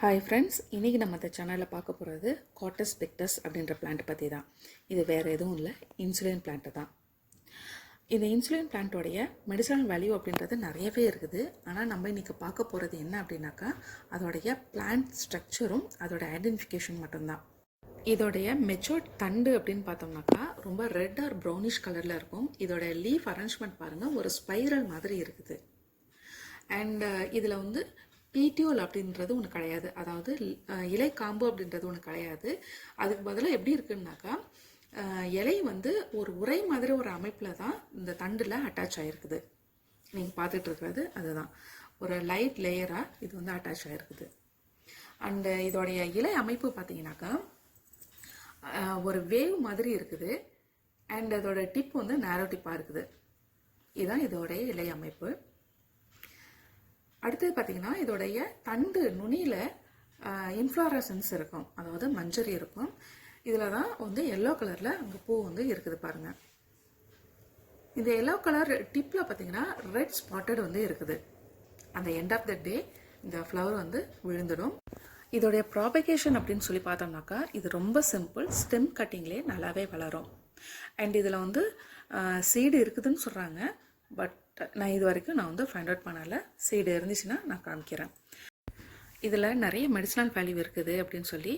Hi friends இன்றைக்கி நம்ம இந்த சேனலில் பார்க்க போகிறது காட்டஸ் பிக்டஸ் அப்படின்ற பிளான்ட் பற்றி தான் இது வேறு எதுவும் இல்லை இன்சுலின் பிளான்ட்டு தான். இந்த இன்சுலின் பிளான்ட்டோடைய மெடிசனல் வேல்யூ அப்படின்றது நிறையவே இருக்குது. ஆனால் நம்ம இன்றைக்கி பார்க்க போகிறது என்ன அப்படின்னாக்கா அதோடைய பிளான்ட் ஸ்ட்ரக்சரும் அதோட ஐடென்டிஃபிகேஷன் மட்டும்தான். இதோடைய மெச்சூர்ட் தண்டு அப்படின்னு பார்த்தோம்னாக்கா ரொம்ப ரெட் ஆர் ப்ரௌனிஷ் கலரில் இருக்கும். இதோட லீஃப் அரேஞ்ச்மெண்ட் பாருங்கள் ஒரு ஸ்பைரல் மாதிரி இருக்குது. அண்ட் இதில் வந்து பீட்டியோல் அப்படின்றது ஒன்று கிடையாது. அதாவது இலை காம்பு அப்படின்றது ஒன்று கிடையாது. அதுக்கு பதிலாக எப்படி இருக்குன்னாக்கா இலை வந்து ஒரு உரை மாதிரி ஒரு அமைப்பில் தான் இந்த தண்டில் அட்டாச் ஆகிருக்குது நீங்கள் பார்த்துட்டு இருக்கிறது அதுதான். ஒரு லைட் லேயராக இது வந்து அட்டாச் ஆகிருக்குது அண்டு இதோடைய இலை அமைப்பு பார்த்தீங்கன்னாக்கா ஒரு வேவ் மாதிரி இருக்குது. அண்ட் அதோட டிப் வந்து நேரோ டிப்பாக இருக்குது. இதுதான் இதோடைய இலை அமைப்பு. அடுத்தது பார்த்தீங்கன்னா இதோடைய தண்டு நுனியில் இன்ஃப்ளாரசன்ஸ் இருக்கும். அதாவது மஞ்சரி இருக்கும். இதில் தான் வந்து எல்லோ கலரில் அங்கே பூ வந்து இருக்குது பாருங்கள் இந்த எல்லோ கலர் டிப்பில் பார்த்தீங்கன்னா ரெட் ஸ்பாட்டட் வந்து இருக்குது. அந்த எண்ட் ஆஃப் த டே இந்த ஃப்ளவர் வந்து விழுந்துடும். இதோடைய ப்ராபகேஷன் அப்படின்னு சொல்லி பார்த்தோம்னாக்கா இது ரொம்ப சிம்பிள் ஸ்டெம் கட்டிங்லேயே நல்லாவே வளரும். அண்ட் இதில் வந்து சீடு இருக்குதுன்னு சொல்கிறாங்க பட் நான் இது வரைக்கும் நான் வந்து ஃபைண்ட் அவுட் பண்ணலை. சீடு இருந்துச்சுன்னா நான் காமிக்கிறேன். இதில் நிறைய மெடிசனல் வேல்யூ இருக்குது அப்படின்னு சொல்லி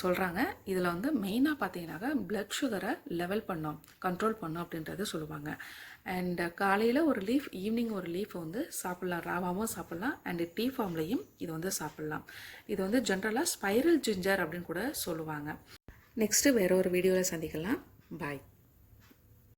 சொல்கிறாங்க இதில் வந்து மெயினாக பார்த்தீங்கன்னாக்கா பிளட் சுகரை லெவல் பண்ணோம் கண்ட்ரோல் பண்ணோம் அப்படின்றது சொல்லுவாங்க. அண்ட் காலையில் ஒரு லீஃப் ஈவினிங் ஒரு லீஃப் வந்து சாப்பிட்லாம் ராவாகவும் சாப்பிட்லாம் அண்டு டீ ஃபார்ம்லேயும் இது வந்து சாப்பிட்லாம். இது வந்து ஜென்ரலாக ஸ்பைரல் ஜிஞ்சர் அப்படின்னு கூட சொல்லுவாங்க. நெக்ஸ்ட்டு வேற ஒரு வீடியோவில் சந்திக்கலாம். பாய்